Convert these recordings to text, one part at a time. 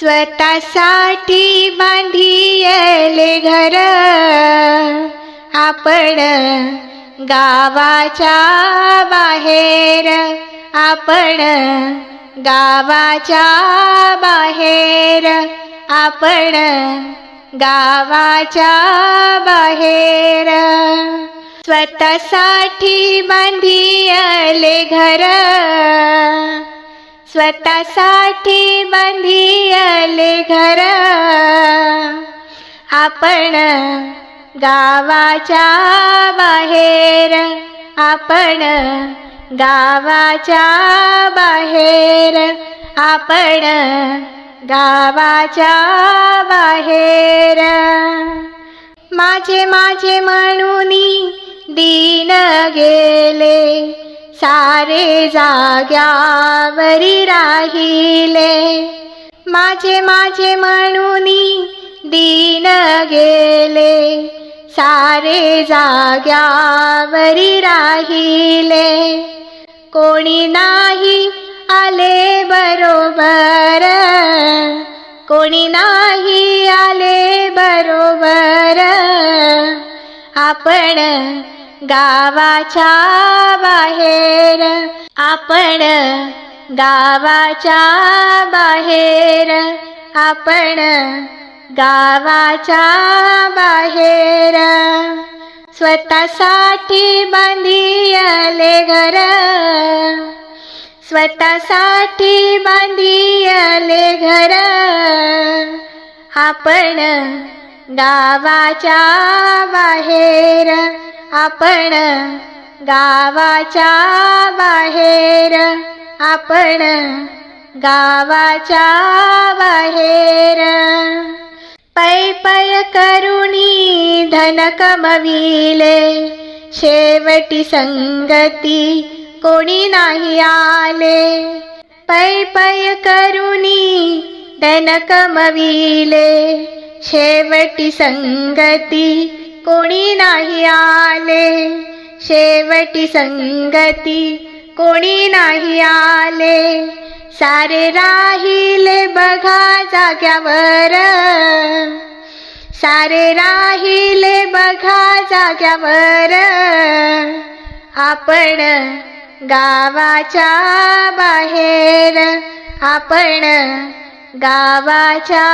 स्वतःसाठी बांधियले घर. आपण गावाच्या बाहेर. आपण गावाच्या बाहेर. आपण गावाच्या बाहेर. स्वतःसाठी बांधियले घर. स्वतःसाठी बांधियले घर. आपण गावाच्या बाहेर. आपण गावाच्या बाहेर. आपण गावाच्या बाहेर. माझे माझे म्हणून दिन गेले. सारे जाग्यावरी राहिले. माझे माझे म्हणून दीन गेले. सारे जाग्यावरी राहिले. कोणी नाही आले बरोबर. कोणी नाही आले बरोबर. आपण गावाच्या बाहेर आपण गावाच्या बाहेर आपण गावाच्या बाहेर. स्वतःसाठी बांधियले घर स्वतःसाठी बांधियले घर. आपण गावाच्या बाहेर आपण गावाच्या बाहेर. आपण गावाच्या बाहेर. पै पय करुणी धन कमविले. शेवटी संगती कोणी नाही आले. पै पय करुणी धन कमविले. शेवटी संगती कोणी नाही आले. शेवटी संगती कोणी नाही आले. सारे राहिले बघा जाग्यावर. सारे राहिले बघा जाग्यावर. आपण गावाच्या बाहेर. आपण गावाच्या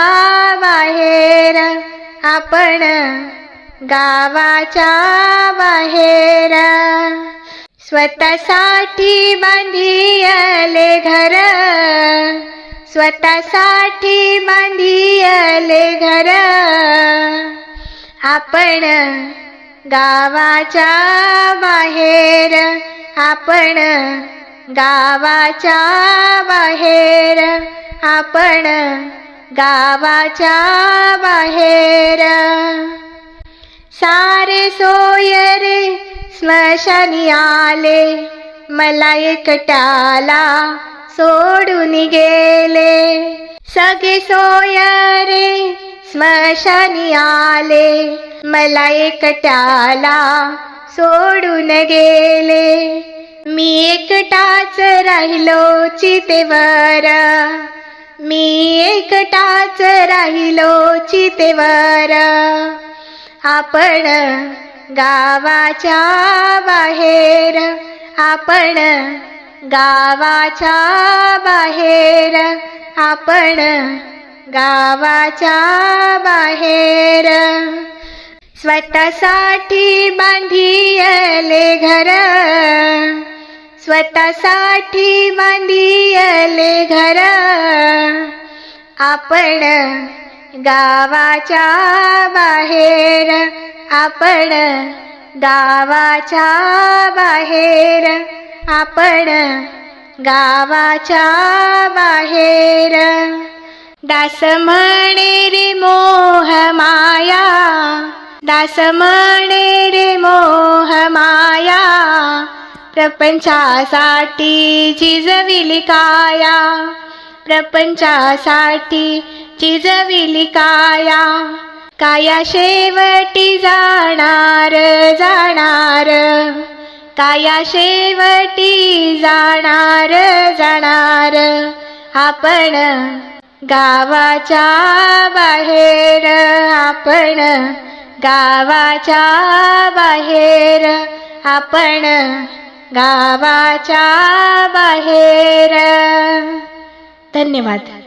बाहेर. आपण गावाच्या बाहेर. स्वतःसाठी बांधियले घर. स्वतःसाठी बांधियले घर. आपण गावाच्या बाहेर. आपण गावाच्या बाहेर. आपण गावाच्या बाहेर. सारे सोय रे स्मशानी आले मला एकट्याला सोडून गेले. सगळे सोयरे स्मशानी आले मला एकट्याला सोडून गेले. मी एकटाच राहिलो चितेवर मी एकटाच राहिलो चितेवर. आपण गावाच्या बाहेर आपण गावाच्या बाहेर आपण गावाच्या बाहेर. स्वतःसाठी बांधियले घर स्वतःसाठी बांधियले घर. आपण गावाच्या बाहेर आपण गावाच्या बाहेर आपण गावाच्या बाहेर. दास म्हणे रे मोह माया दास म्हणे रे मोह माया प्रपंचासाठी चिजविली काया प्रपंचासाठी चिजविली काया. काया शेवटी जाणार जाणार? काया शेवटी जाणार जाणार? आपण गावाच्या बाहेर आपण गावाच्या बाहेर आपण गावाच्या बाहेर. धन्यवाद.